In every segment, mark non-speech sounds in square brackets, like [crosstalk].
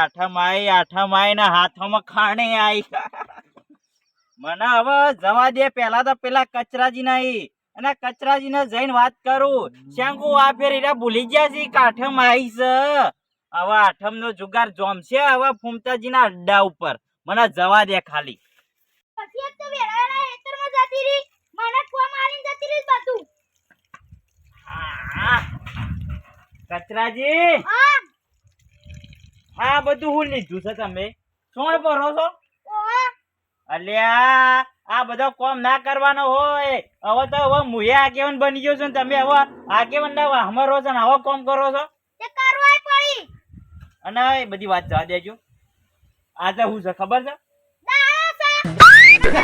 આઠમ આઈ આઠમ આઈ ને હાથમાં ખાણે આઈ. મને હવે જવા દે પેલા તો પેલા કચરાજી નહીં અને કચરાજી ને જઈને વાત કરું. શેંકુ આ ફેર એરા ભૂલી ગયા છે કે આઠમ આઈ છે. હવે આઠમ નો જુગાર જોમશે હવે ફૂમતાજી ના અડ્ડા ઉપર. મને જવા દે ખાલી. પછી તો વેરાળા હેતરમાં જતી રહી. મને ફોન મારીને જતી રહી બધું. કચરાજી? હા. આ બધું હું લીધું છે તમે. શું ભરો છો? અલ્યા આ બધો કોમ ના કરવાનો હોય. હવે તો હવે મુએ આગેવાન બની ગયો છો ને તમે હવે આગેવાન ના વાહમાં છો ને હવે કોમ કરો છો? અને એ બધી વાત જવા દેજો. આજે હું છે ખબર છે? છે.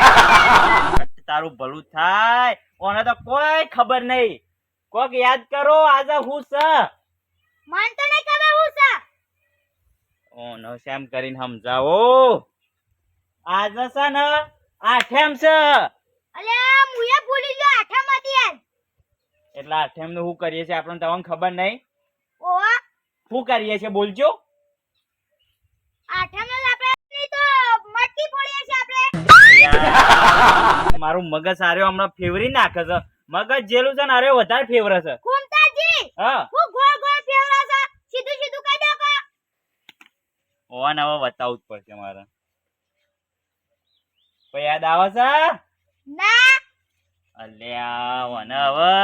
[laughs] તારું ભલું થાય. ઓને તો કોઈ ખબર નહીં. કોક યાદ કરો આજે હું છે. મન તો નહીં ખબર હું છે. ઓનો શેમ કરીને સમજાવો. આજે છે ને આઠેમ છે. અલે મુએ ભૂલી ગયો આઠેમ હતી એટલે આઠેમનું શું કરીએ છીએ આપણને તમને ખબર નહીં? ઓ. શું કરીએ છીએ બોલજો. આઠેમનું આપણે તો મટકી ફોડીએ છીએ આપણે. મારું મગજ આર્યો હમણાં ફેવરી નાખે છે. મગજ જેલું છે ને અરે વધારે ફેવરે છે. કુંતાજી હા હું ગોળ ગોળ ફેરવો છે સીધું સીધું કહી દો કે ઓન હવે બતાવવું જ પડશે મારે. કોઈ યાદ આવે છે? ના. અલ્યા ઓને હવે.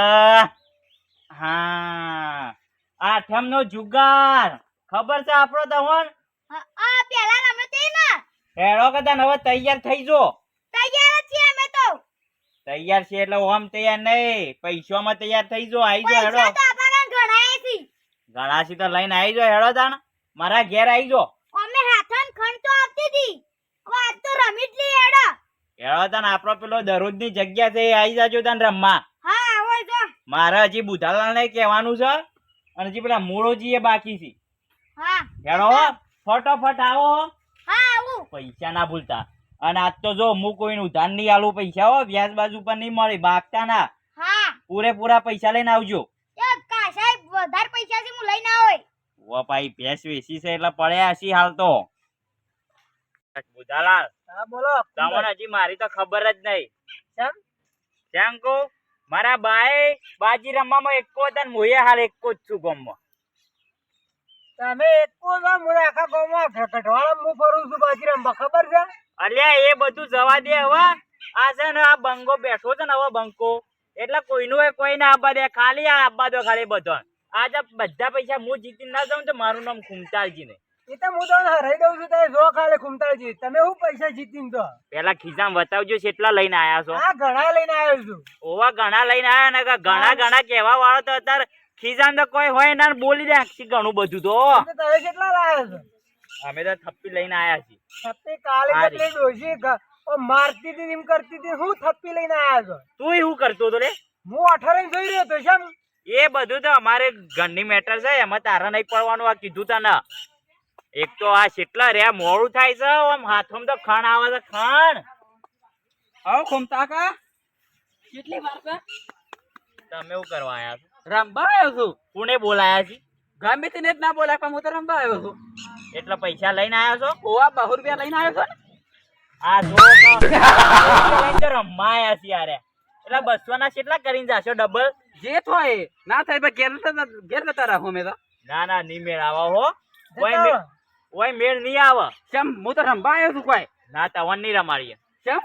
હા. આઠમ નો જુગાર. ખબર છે આપણો તવન આ આ પેલા રમે તે ના. હેડો કદા હવે તૈયાર થઈ જો. તૈયાર છીએ અમે તો. તૈયાર છે એટલે ઓમ તૈયાર નહીં. પૈસામાં તૈયાર થઈ જો આઈ જો હેડો. પૈસા તો ઘણા છે ગળાસી તો લઈને આઈ જો હેડો તાણ. મારા ઘેર આઈ જો. અમે હાથન તો આવતી હતી. વાત તો રમી જ એડા હેડો. તાન આપણો પેલો દરરોજની જગ્યા છે આવી જાજો તાન રમવા. હા આવો જો. મારે હજી બુધાલાલ ને કહેવાનું છે અને હજી પેલા મૂળોજી એ બાકી છે. હા. હેડો ફટોફટ આવો હા. આવું. પૈસા ના ભૂલતા. અને આજ તો જો હું કોઈને ઉધાર નહીં આલું પૈસા હો વ્યાજ બાજુ પર નહીં મળે બાગતા ના. હા. પૂરેપૂરા પૈસા લઈને આવજો. એ કાશાઈ વધારે પૈસા છે હું લઈને આવો. ઓ ભાઈ ભેંસ વેચી છે એટલે પડ્યા હશી હાલ તો. બુધાલાલ હા બોલો. તમને હજી મારી તો ખબર જ નહીં. કેમ? કેમ મારા બાએ બાજી રમવામાં એકો તન ને હાલ એકો જ છું ગામમાં. તમે એકો છો મને આખા ગામમાં કઠવાળા હું ફરું છું બાજી રમવા. ખબર છે? અલ્યા એ બધું જવા દે હવે. આ છે ને આ બંકો બેઠો છે ને હવે બંકો. એટલે કોઈનું કોઈ ના આપવા દે. ખાલી આ આપવા દો ખાલી બધો આજે બધા પૈસા હું જીતી ના જાઉં તો મારું નામ ખુમતાલજી ને એ તો હું તમને હરાઈ દઉં છું તારે જો ખાલે ખુમતાળજી તમે હું પૈસા જીતીને તો? પેલા ખિસ્સામાં બતાવજો કેટલા લઈને આયા છો. હા ઘણા લઈને આવ્યો છું. ઓવા ઘણા લઈને આયા ને ઘણા ઘણા કહેવા વાળો તો અત્યારે ખિસ્સામાં તો કોઈ હોય ના બોલી દે ઘણું બધું તો. તો તમે કેટલા લાવ્યા છો? અમે તો થપ્પી લઈને આયા છીએ. થપ્પી કાલે ગ- ઓ મારતી હતી એમ કરતી હતી. હું થપ્પી લઈને આયા છો? તું શું કરતો હતો રે? હું અઠારે જોઈ રહ્યો હતો શેમ? એ બધું તો અમારે ઘરની મેટર છે એમાં તારા નહીં પડવાનું આ કીધું તને. એક તો આ કેટલા રે મોડું થાય છે આમ હાથમાં તો ખણ આવે છે ખણ. આવો ખોમતા કા? કેટલી વાર છે? તમે શું કરવા આવ્યા છો? રમવા આવ્યો છું. કોને બોલાયા છે? ગમે તેને જ ના બોલાય પણ હું તો રમવા આવ્યો છું. એટલે પૈસા લઈને આયા છો? ઓવા બહુ રૂપિયા લઈને આવ્યો છો ને? આ જો તો રમવા આયા છે યાર. એટલે બસો ના કેટલા કરીને જાશો ડબલ જે થાય એ. ના થાય પણ ઘેર લેતા ઘેર લેતા રાખો મેં તો. ના ના નહીં મેળ આવા હો. ઓય મેળ નહીં આવે. ચમ હું તો રંભાયો છું કોઈ. ના તવન નહીં રમાડીએ. ચમ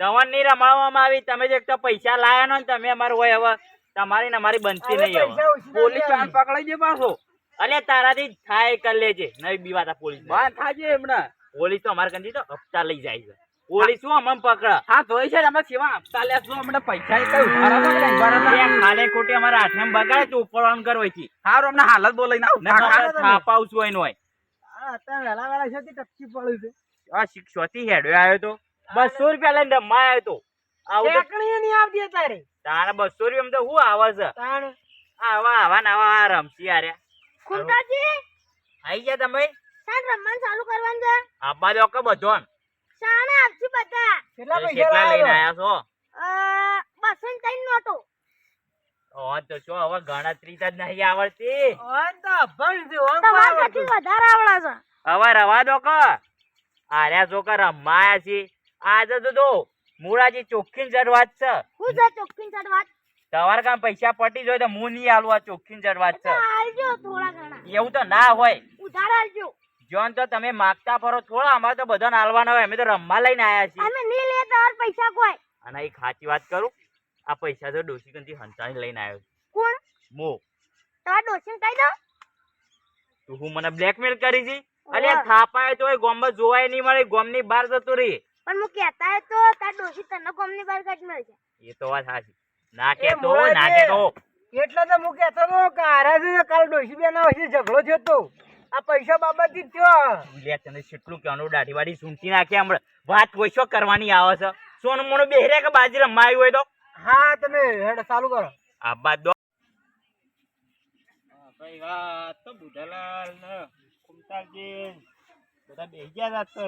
તવન નહીં રમાડવામાં આવી. તમે જે એક તો પૈસા લાયા નો ને તમે અમારું હોય હવે તમારી ને અમારી બનતી નહીં હવે. પોલીસ નથી પકડાઈ દે પાછો. અલે તારાથી થાય કર લેજે. નહીં બીવાતા પોલીસ વાત થાજે હમણાં પોલીસ તો અમારે કંદી તો હપ્તા લઈ જાય છે. પોલીસ શું અમને પકડ? હા જોઈ છે અમે સેવા આપતા લે શું હમણાં પૈસા એ કઈ ઉધારા તો નહીં, ઉધારા તો નહીં. ખાલે ખોટી અમારા આઠમ બગાડે તો ઉપર ઓન કરો હારું હમણાં હાલત બોલાઈને આવું ને કાકા. આપણે થાપાવું છું એનું અત્યારે વહેલા વહેલા છે ટપકી પડ્યું છે. આ શિક્ષોથી હેડ્યો આવ્યો તો? બસો રૂપિયા લઈને રમવા આવ્યો તો. આવું નહીં આવતી અત્યારે. તારા બસો રૂપિયા તો શું આવે છે? તાણ. આવા આવા ને આવા આ રમશી આરે ખુમતાજી આઈ ગયા તમે? રમવાનું ચાલુ કરવાનું છે? આબા દો કે બધો શાણે આપছি બધા. કેટલા પૈસા લઈને આયા છો? બસો ને ત્રણ નોટો ઓ તો શું હવે ગણતરી જ નહીં આવડતી. ઓન તો અભણ છે ઓન તમારા પાવર કરતી વધારે આવડા છે. હવે રવા દો ક. આર્યા છોકરા રમાયા છે. આજે તો મુળાજી ચોખ્ખી જરવાત છે. હું છે ચોખ્ખી સાથ તમારે કામ પૈસા પટી જોય તો હું નહીં આલું આ ચોખ્ખી જડવાત છે. આલજો થોડા ઘણા. એવું તો ના હોય. ઉધાર આલજો. જોન તો તમે માગતા ફરો થોડા અમારે તો બધાને આલવાના હોય અમે તો રમવા લઈને આયા છીએ. અમે નહીં લે તમારા પૈસા કોઈ. અને એક સાચી વાત કરું આ પૈસા તો ડોસી કંથી હંતાણી લઈને આવ્યો કોણ? મો. તમારા ડોસીને કહી દો. તું હું મને બ્લેકમેલ કરી છી અરે થાપાય તો ગોમમાં જોવાય નહીં મળે ગોમની બહાર જતો રહી. પણ હું કહેતા હોય તો તાર ડોસી તને કોમની બહાર કાઢ મળશે. એ તો વાત સાચી. ના કે તો ના કે તો એટલે તો હું કહેતો હતો કે આરાથી કાલ ડોશી બેના વચ્ચે ઝઘડો થયો તો. આ પૈસા બાબતથી જ થયો. લે તને કેટલું કહેવાનું દાઢી વાડી સૂંટી નાખે હમણાં. વાત કોઈ શું કરવાની આવે છે? સોનું મોનું બેહરે કે બાજી રમાયું હોય તો? હા તમે હેડ ચાલુ કરો. આ બાદ દો. ભાઈ વાત તો બુધાલાલ ને કુમતાલજી બધા બેહી ગયા રાત તો.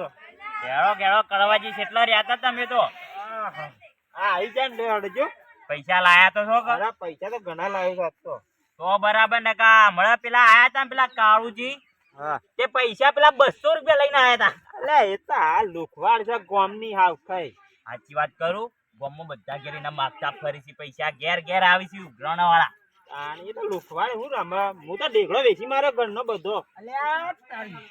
કેળો કેળો કરવાજી કેટલા રહ્યા હતા તમે તો. હા આવી જાય ને હડજો પૈસા લાયા તો છો કે પૈસા તો ઘણા લાવ્યો તો. તો બરાબર ને કા હમણાં પેલા આયા તા પેલા કાળુજી? તે પૈસા પેલા બસો રૂપિયા લઈને આયા હતા એટલે એ તો આ લુખવાડ છે ગોમની હાવ ખાઈ. સાચી વાત કરું? ગામમાં બધા ઘેર એના માગતા ફરી છે પૈસા. ઘેર ઘેર આવી છે ઉઘરાણા વાળા એ તો લુખવાડ હું રમ હું તો ઢેકડો વેચી મારે ઘરનો બધો. અલ્યા તારી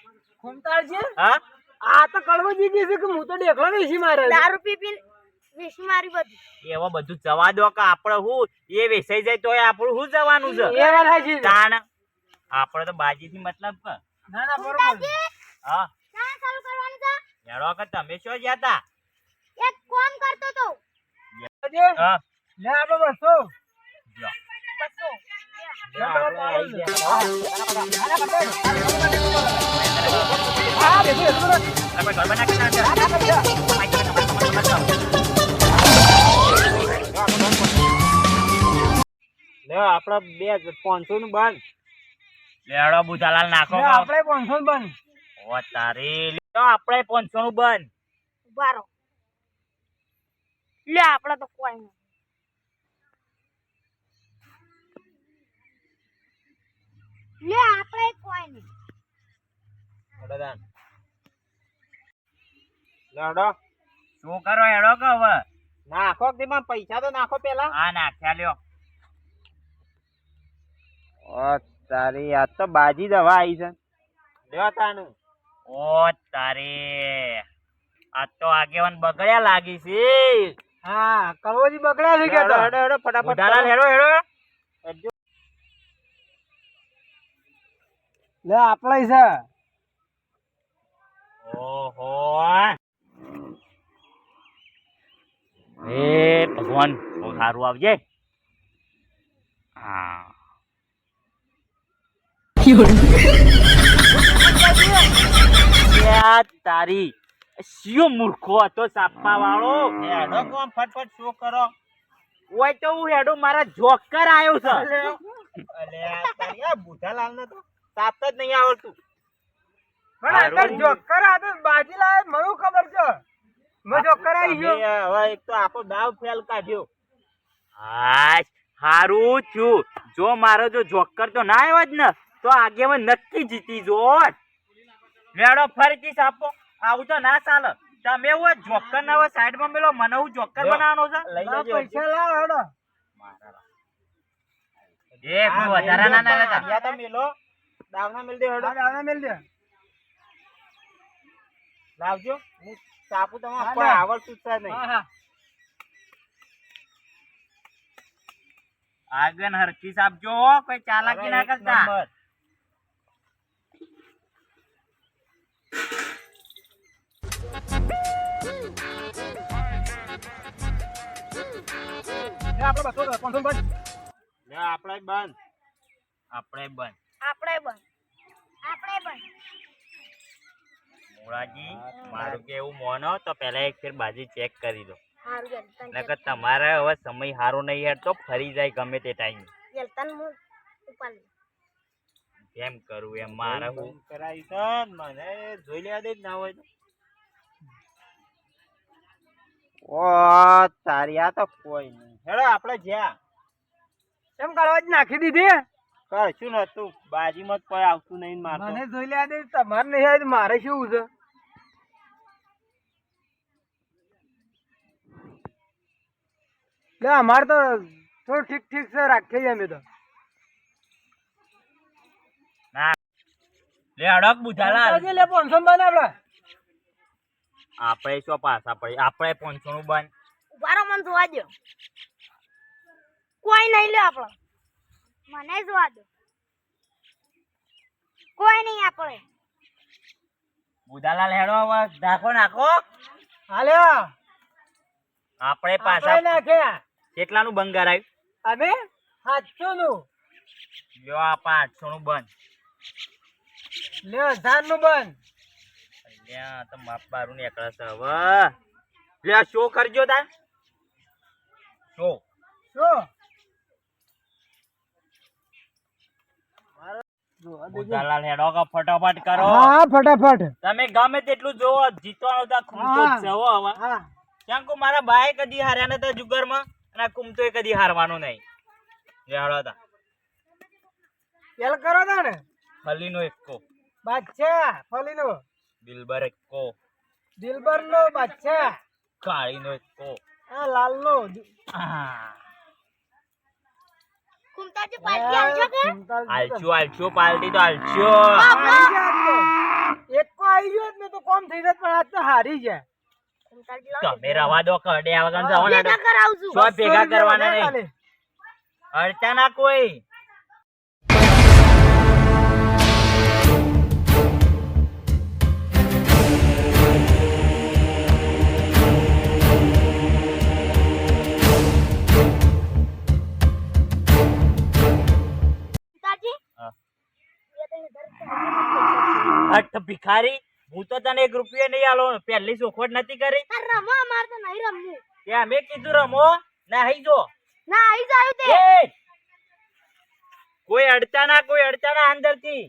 ખુમતાળજી હા? આ તો કડવો જીતી છે કે હું તો ઢેકડો વેચી મારે. દારૂ પી પી વેસી મારી બધી. એવા બધું જવા દો કે આપણે હું એ વેચાઈ જાય તોય આપણું શું જવાનું છે? આપણે તો બાજીથી મતલબ કે ના ના બરોબર. હા. ના ચાલુ કરવાનું છે યાર વખત તમે શું ગયા હતા? એક કોમ કરતો તો. હા. લે આ બસો. બસો બેસો બેસો. આપણે ઘર બનાવી બે પાંચસો નું બંધ લેડો બુધાલાલ નાખો આપણે પાંચસો બન. ઓ તારી લ્યો આપણે 500 નું બંધ ઊભા લે આપણે તો કોઈ નહીં. લે આપણે કોઈ નહીં. અડદાન લેડો શું કરો એડો કે હવે? નાખો દીમાં તેમાં પૈસા તો નાખો પેલા. હા નાખ્યા લ્યો. ઓ તારી આ તો બાજી દવા આવી છે. લેવા તાનું. ઓ તારી. આ તો આગેવાન બગડ્યા લાગી છે. હા કડવોજી બગડ્યા છે કે તો? હેડો હેડો ફટાફટ બુધાલાલ હેડો હેડો લે આપણે છે. ઓહો. એ ભગવાન બહુ સારું આવજે. હા. તારી. શિયો મૂર્ખો હતો સાપા વાળો હેડો કોમ ફટફટ શું કરો? ઓય તો હું હેડો મારા જોકર આવ્યો છે. અલે તારી આ બુધાલાલ ને તો સાપતા જ નહીં આવડતું. પણ હારું. જોકર આ તો બાજી લાવે મને ખબર છે? મેં જોકર આવી ગયો. હવે એક તો આખો દાવ ફેલ કાઢ્યો. હા હારું થયું જો મારો જો જોકર તો ના આવ્યો જ ને તો આગેવાન નક્કી જીતી જોત. મેળો ફરીથી સાપો. આવું તો ના ચાલે. તમે હું જોકર ના હવે સાઈડમાં મેલો મને હું જોકર બનાવવાનો છે. લઈ લા, પૈસા લાવ હેડો. એ કોઈ વધારા ના ના લેતા. યા તો મેલો. દાવના મેલ દે હેડો. દાવના મેલ દે. લાવજો. હું સાપુ તમારે કોઈ આવડતું જ છે નહીં. હા હા. આગળ હરખી આપજો કોઈ ચાલાકી ના કરતા. આપણે બસો પાંચસો બંધ આપણે બંધ. આપણે બંધ. આપણે બંધ. આપણે બંધ. મોળાજી મારું કેવું મોનો તો પહેલા એક ફેર બાજી ચેક કરી દો. નકર તમારે હવે સમય સારો નહીં યાર તો ફરી જાય ગમે તે ટાઈમ. કેમ કરું એમ મારે હું? કરાવી છે મને જોઈ લેવા દે જ ના હોય તો ઓ તારી આ તો કોઈ નહીં. હેડો આપણે જ્યાં. એમ કાઢવા જ નાખી દીધી? કશું નતું બાજીમાં કોઈ આવતું નહીં મારે મને જોઈ લે દે તમારે નહીં આવે મારે શું છે? લે અમારે તો થોડું ઠીક ઠીક છે રાખીએ છીએ અમે તો. લે અડક બુધાલા લે પાંચસો બને આપડે આપણે શું પાછા પડી આપણે પાંચસો નું બંધ ઉભારો મને જોવા દો કોઈ નહીં લે આપણે. મને જોવા દો કોઈ નહીં આપણે. બુદાલાલ હેડો હવે નાખો નાખો. હાલે. આપણે પાછા નાખ્યા. કેટલાનું બંગાર આવ્યું અમે સાતસો નું લ્યો આપણે આઠસો નું બંધ લ્યો હજારનું બંધ અલ્યા તો માપ બારું નીકળે છે હવે. લે શો કરજો તાર શો? શું? બુધાલાલ હેડો કે ફટાફટ કરો. હા ફટાફટ. તમે ગમે તેટલું જોવો જીતવાનો તો ખૂમતો જ છે હો હવે. કેમ કે મારા ભાઈ કદી હાર્યા નતા જુગારમાં અને કુમતો એ કદી હારવાનો નહીં. હેડો તા. પેલ કરો તા ને ફલીનો એકો બાદશાહ ફલીનો. દિલબર એકો દિલબર નો બાદશાહ. કાળીનો એકો આ લાલ નો કુમતાજી કે આલચો પાલટી તો આલચો. એક આવી ગયો ને તો કોમ થઈ જત પણ આજ તો હારી જાય તમે રવા દો કડે આવા ગામ જવા ના ભેગા સો ભેગા કરવાના નહીં. અડતા ના કોઈ. હટ ભિખારી હું તો તને એક રૂપિયો નહીં આલો પહેલી ચોખવટ નથી કરી? રમો અમાર તો નહીં રમવું. તે અમે કીધું રમો નહીં જો. ના આઈ જાયું તે. કોઈ અડતા ના કોઈ અડતા ના અંદરથી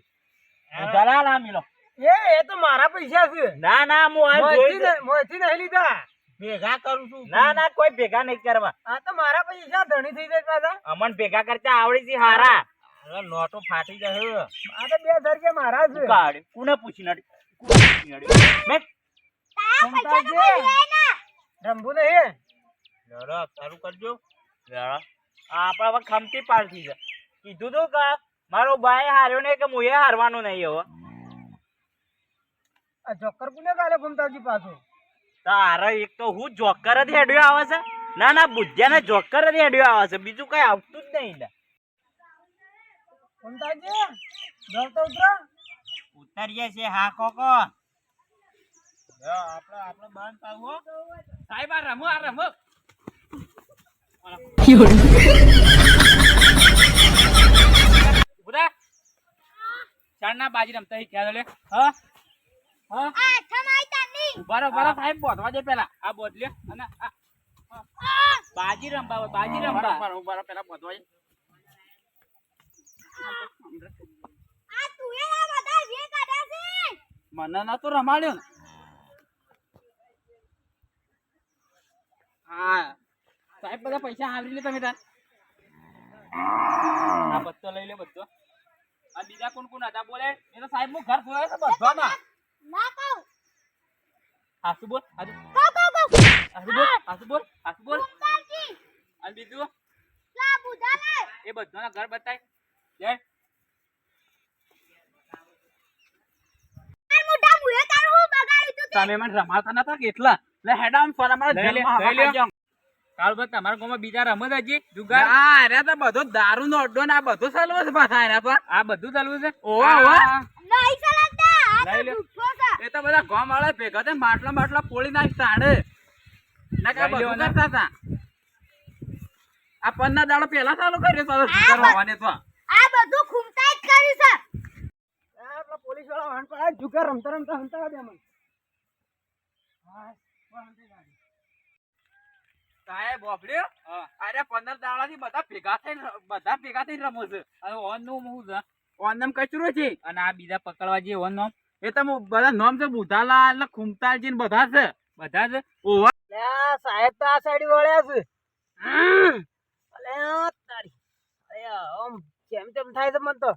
દલાલ આ મિલો. એ એ તો મારા પૈસા છે. ના ના હું આ મોંથી જોઈ મોથી નહીં લીધા. ભેગા કરું છું. ના ના કોઈ ભેગા નહીં કરવા. આ તો મારા પૈસા ધણી થઈ જાય પાછા. અમન ભેગા કરતા આવડી છે હારા. નોટો ફાટી જશે. આ તો બે હજાર કે મારા છે. કાઢ. કોને પૂછી નડી? કોને પૂછી નડી? મેં તારા ના. કરજો. આપણા હવે ખમતી પાલથી છે. કીધું તું કે મારો ભાઈ હાર્યો ને કે મુએ હારવાનું નહીં હવે. આ જોકર કોને કાલે ઘૂમતાજી પાછું? તારા એક તો હું જોકર જ હેડ્યો આવે છે. ના ના બુદ્ધિયાને જોકર જ હેડ્યો આવે છે. બીજું કઈ આવતું જ નહીં લે. ઘૂમતાજી ઘર તો ઉતરો. ઉતરીએ છે હા કોકો. આપણે આપણે બંધ પાવું સાહેબ આ રમો આ રમો. ઉભરા. ચારના બાજી રમતા ખ્યાલ લે હા? હા? આ થમાઈ તાની ઊભા રહો, ઊભા રહો, સાહેબ બોધવા દે પેલા. આ બોધલ્યો અને આ આ. બાજી રમવા બાજી રમવા. પેલા બોધવા દે. તું બધા મને નતો રમાડ્યો ને. હા. સાહેબ બધા પૈસા આવરી લે તમે તાર. આ બધો લઈ લે બધો. આ બીજા કોણ કોણ હતા? બોલે. એ તો સાહેબ હું ઘર ખોલાવે છે બધામાં ના કહું હાસુ બોલ. હાસુ. કહું કહું કહું હાસુ બોલ. હાસુ બોલ. હાસુ બોલ. અને બીજું? બુધા એ બધાના ઘર બતાય. તમે મને રમાતા નતા કેટલા લે હેડામ ફોન અમારા જેલમાં લઈ લે. હવા ખાઈ કાલ બસ તમારા ગામમાં બીજા રમત હજી? જુગાર? હા અરે તો બધો દારૂ નો અડ્ડો ને આ બધું ચાલવું છે પાછા એના પર. આ બધું ચાલવું છે? ઓવા ઓવા. નહીં ચલાવતા આ તો લઈ લે. જુઠ્ઠો છે. એ તો બધા ગામ વાળા ભેગા થઈને માટલા માટલા પોળી નાખતા હાડે ના કે આ લઈ બધું કરતા હતા. આ પંદર દાડો પહેલા ચાલુ કર્યો તો જુગાર હોવાને તો. આ બધું ખૂમતા જ કર્યું છે. આ પોલીસવાળા વાહન પર આ જુગાર રમતા રમતા હંતા દે મને. સાહેબ ઓફડ્યો અરે પંદર દાડા થી બધા ભેગા થઈને બધા ભેગા થઈને રમો છે. અને ઓનનું હું છે ઓન નામ કચરો છે. અને આ બીજા પકડવા જે ઓન નામ. એ તો બધા નામ છે બુધાલા એટલે ખુમતાલજી ને બધા છે. બધા છે ઓવા. સાહેબ તો આ સાઈડ વળ્યા છે. અલે તારી. અરે આમ. કેમ તેમ થાય છે મને તો.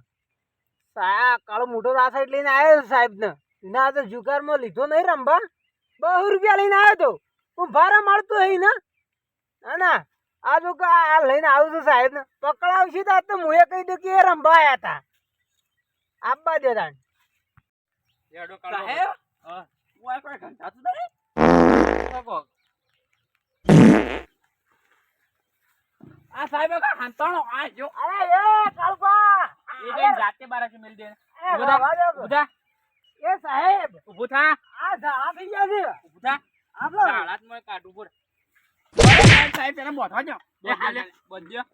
સા કાળો મોટો રાસાઈડ લઈને આવ્યો સાહેબ ને એના હાથે જુગારમાં લીધો નહીં રંભા બહુ રૂપિયા લઈને આવ્યો તો. હું ભારા મારતો હઈ ને. હા ના. આ જો આ લઈને આવું છું સાહેબ ને પકડાવશે તો આ તો હું એ કહી દઉં કે એ રંભા આયા હતા. આપવા દે તાણ સાહેબ હા. ઓય કોઈ ઘંટાતું નહીં શકો. આ સાહેબ કા હંતાણો આ જો અરે એ કાળુબા એ જઈને જાતે બારાથી મેલ દે એ સાહેબ ઊભો થા, આ ઝાડા થઈ ગયા છે ઊભો થા. આપણો શાળામાં એક કાઢવું પડે. સાહેબ, સાહેબ, પેલા બોધવા જાઓ. બધ્યો.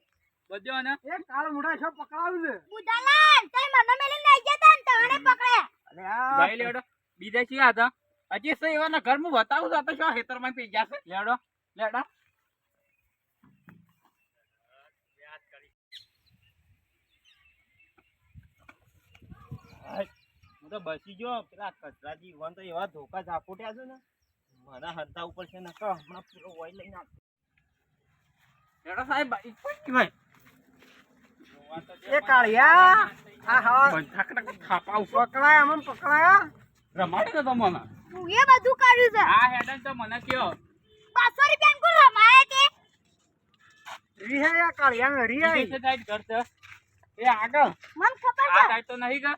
બધ્યો ને એ કાળો મોટા છો પકડાવું છે બુધાલાલ તઈ મને મેલી લઈ ગયા તા ને તને પકડે અરે આ લઈ લેવડો. બીજા શું હતા? હજી શું એવાના ઘરમાં બતાવું છું, તો શું ખેતરમાં પી ગયા છે? લેવડો, લેવડો. હું તો બસી ગયો પેલા કચરાજી વન તો એવા ધોકા ઝાપોટ્યા છે ને મને હંતા ઉપર છે ને હમણાં પેલો ઓઇલ લઈને આવ. એડો સાહેબ, કોઈ કહેવાય. જોવા એ કાળિયા આ હા છો. પકડાયા અમને પકડાયા રમાડો ને તમને. તું એ બધું કર્યું છે આ હેડન તો મને કયો. પાછો રૂપિયા કોણ રમાય કે રિહાયા કાળિયા છે. એ આગળ. મને ખબર છે આ તો નહીં ઘર.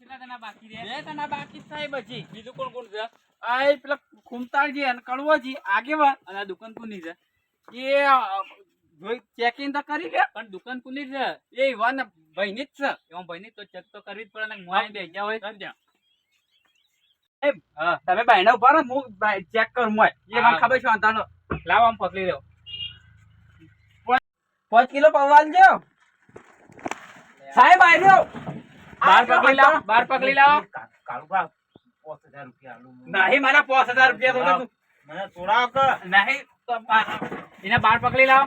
કેટલા જણા બાકી બે જણા બાકી જ સાહેબ બીજું કોણ કોણ છે? આ પેલા ખુમતાળજી અને કડવાજી આગેવાન અને દુકાન કોની છે? એ ચેકિંગ તો કરી લે પણ દુકાન કોની છે? એ ઈવાના ભાઈની જ છે. એમાં ભાઈની તો ચેક તો કરવી જ પડે ને હોય. તમે ઊભા રહો હું ચેક કરું. એ મને ખબર છે વાંધાનો. લાવો આમ પકડી લો પાંચ- કિલો પવાલ જો સાહેબ આવ્યો બાર પકડી લાવો બાર પકડી લાવો. કાળુબા, પાંચ હજાર રૂપિયા નહીં મારા પાંચ હજાર રૂપિયા તો મને થોડા કે નહીં તો એને બાર પકડી લાવો.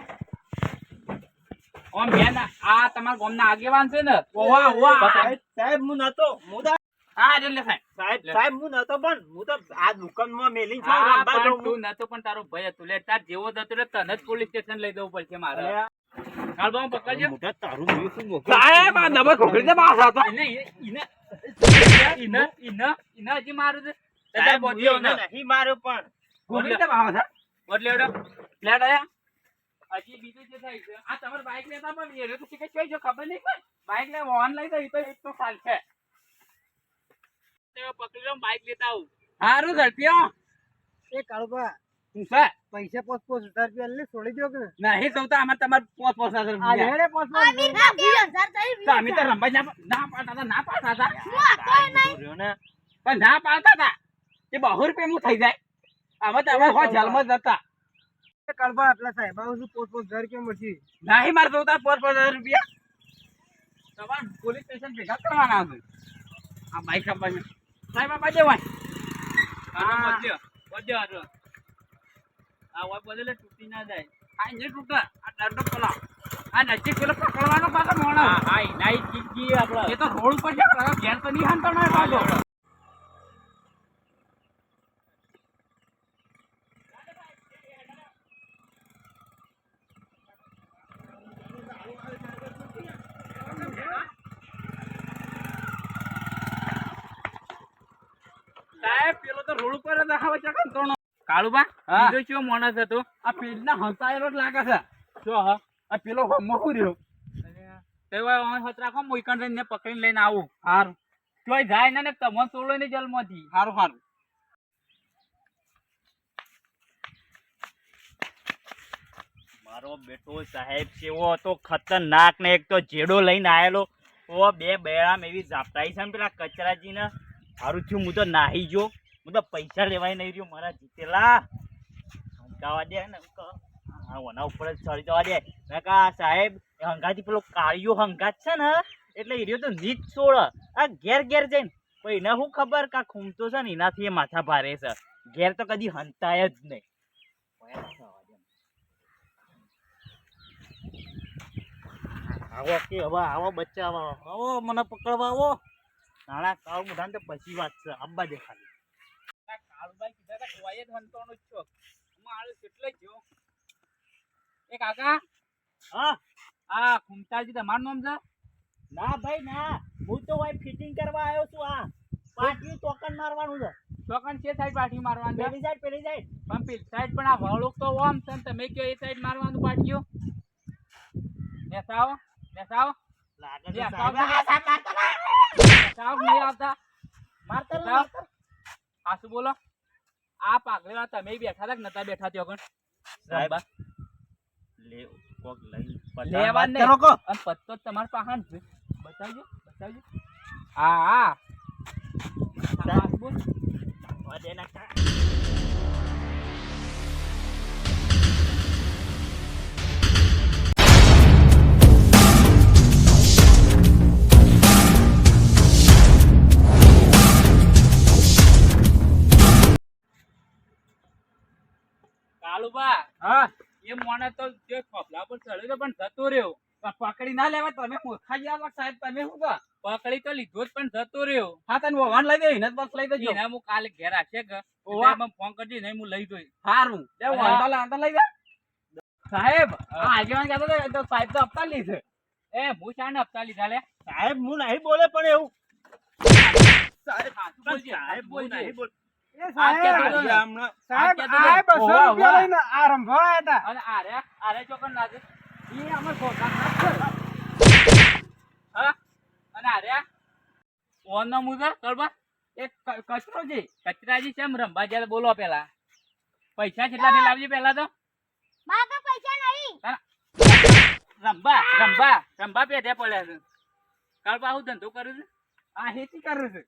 ઓમ બેન આ તમારા ગામના આગેવાન છે ને. ઓવા ઓવા સાહેબ હું નતો. હું તો હા એટલે સાહેબ. સાહેબ સાહેબ હું નતો પણ હું તો આ દુકાનમાં મેલી છું તું નતો પણ તારો ભાઈ હતો. લે તાર જેવો જ હતો એટલે તને જ પોલીસ સ્ટેશન લઈ દેવું પડશે મારે. અરે, કાળબા પકડજો. તારું જોયું શું મોકલું? સાહેબ આ નંબર ખોખરી દે બાસ હતો ઇને ઇને ઇને ઇને ઇને હજી મારું છે. સાહેબ, બોલ્યો ને. નહીં માર્યો પણ. ખોખરી દે બાસ હતો બોલ લેડો આયા? હજી બીજું જે થાય છે. આ તમારે બાઈક લેતા પણ એ તો શીખે છે ખબર નહીં પણ બાઈક લે ઓનલાઈન તો તો એક તો સાલ છે. તે પકડી લો બાઈક લેતા આવું. હારું ઝડપી એ કાળુબા છે પૈસા પોસ પોસ હજાર રૂપિયા લે છોડી દો કે નહીં સૌતા અમાર તમારે પોસ પોસ હજાર આ રૂપિયા. લેડે પોસ પોસ. આમી ના 20000 થઈ તો અમે તો રંબા ના ના પાડતા હતા ના પાડતા હતા. હું આતોય નહીં? ને. પણ ના પાડતા હતા. એ બહુ રૂપિયા થઈ જાય. આમાં તો અમે હો જલમાં જતા હતા આટલા સાહેબ આવું શું પોસ પોસ હજાર રૂપિયા મળશે? નહીં મારે સૌતા પોસ પોસ હજાર રૂપિયા. તમારે પોલીસ સ્ટેશન ભેગા કરવાના છે આ બાઈક આપવાની સાહેબ આ બાજુ વાય હા બધ્યો બધ્યો આ વાય બદલે તૂટી ના જાય. આ ને તૂટે. આ દંડો પેલા આ નજીક પેલો પકડવાનો પાછો મોણો હા હા નાઈ જીજી આપણો. એ તો રોડ ઉપર છે તારા ઘેર તો નહીં હાંતો ના પાછો સાહેબ પેલો તો રોડ ઉપર દેખાવા છે કંતોણો કાળુબા બીજો કયો માણસ હતો? આ પેલના હંતાયેલો જ લાગે છે. જો હા. આ પેલો મહુ રહ્યો. તે હત રાખો મોઈકણ રહીને પકડીને લઈને આવું. હારું. તોય જાય ને ને તમને તોડો ને જલમાંથી હારું હારું. મારો બેટો સાહેબ છે ખતરનાક ને એક તો જેડો લઈને આવેલો ઓ બે બેરામ એવી ઝાપટાઈ છે ને પેલા કચરાજીને. સારું થયું હું તો નાહી ગયો. તો પૈસા લેવાય નહીં રહ્યો, મારા જીતેલા. હંકાવા દે ને ઓના ઉપર જ ચડી જવા દે. મેં કહા સાહેબ હંગાથી પેલો કાળિયો હંગાત છે ને, એટલે એ રહ્યો તો નીચ છોડ. આ ઘેર ઘેર જઈને. પણ એને શું ખબર કા ખૂમતો છે ને, એનાથી એ માથા ભારે છે. ઘેર તો કદી હંતાય જ નહીં. આવો કે, હવે આવો બચ્ચા આવો, મને પકડવા આવો. નાણા મુઢાને તો પછી વાત છે. આબા દે કીધા જ વંતોનો જ છો. મારું કેટલે જો એ કાકા? હા? આ ખુમતાજી તમારું નામ છે? ના ભાઈ ના. હું તો ભાઈ ફિટિંગ કરવા આવ્યો છું આ. પાટિયું ટોકન મારવાનું છે. સાઈડ પાટી મારવાનું પેલી સાઈડ પેલી સાઈડ. પણ પેલી સાઈડ પણ આ વળુક તો ઓમ છે તમે કયો એ સાઈડ મારવાનું પાટીઓ નેસાઓ નેસાઓ લાગે છે સાહેબ. મારતા મારતા બોલો? આ પાઘલેલા તમે બેઠા હતા કે નતા બેઠા ત્યો કણ સાહેબ. લે કોક લઈ લેવા ને. કરો કો અને પત્તો તમાર છે બતાવજો બતાવજો હા હા આ શું બોલ? ના કા. હા? એ મોને તો જે ખોફલા પર ચડ્યો પણ જતો રહ્યો. પકડી ના લેવા તમે મૂર્ખા જેવા સાહેબ તમે શું કહો? પકડી તો લીધો જ પણ જતો રહ્યો. હા તને વવાન લઈ દે એને બસ લઈ દેજો. એને હું કાલે ઘેર આવશે કે? ઓવા. ફોન કરજે નહીં હું લઈ જોઈ સારું તે. વાંધા લાંધા લઈ દે સાહેબ આગેવાન કહેતો તો સાહેબ તો હપ્તા લીધે. એ હું શાને હપ્તા લીધા લે? સાહેબ હું નહીં બોલે પણ એવું. સાહેબ સાહેબ બોલ નહીં બોલ કચરો છે. કચરાજી કેમ? રંબા જ્યારે બોલો પેલા. પૈસા કેટલાથી લાવજે પેલા તો? મારા પૈસા રંભા પેઢે રંબા રંબા પેધે પડ્યા છે. કાળબા હું ધંધો કરું છું? આ હેતી કરું છું.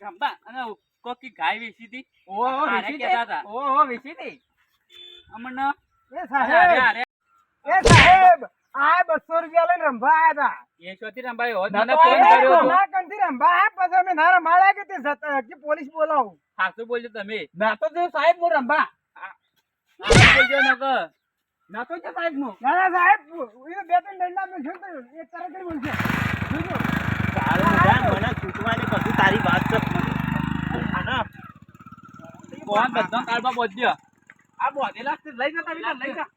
રંભા અને કોકી ગાય વેચી હતી. ઓહો વેચી હતા. ઓહો વેચી દે. અમને એ સાહેબ એ સાહેબ આ બસો રૂપિયા લઈને રંભા આયા હતા એ ચોથી રંબા એવો જ ના મને ફોન કર્યો હતો. કોના કંઠી રંભા આયા. પછી અમે ના રમાડ્યા કે તે જતા- કે પોલીસ બોલાવું? સાચું બોલજો તમે. ના તો તે સાહેબ હું રંભા બોલજો નકર. ના તો છે સાહેબનું ના ના સાહેબ એ બે ત્રણ દંડા મેં જોયું તો એ તરત જ બોલશે. જોજો. મને છૂટવા દે બધું તારી વાત છે કોણ બધો કાળબા બોધ્યો. આ બોધેલા લઈ જતા વિલા લઈ જા.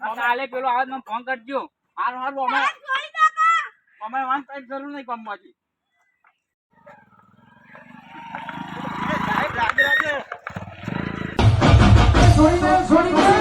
આવ કાલે પેલો આવે મને ફોન કરજો. હાલ હાલ અમે વાન કઈ જરૂર નહીં કમવાથી છોડી દે છોડી દે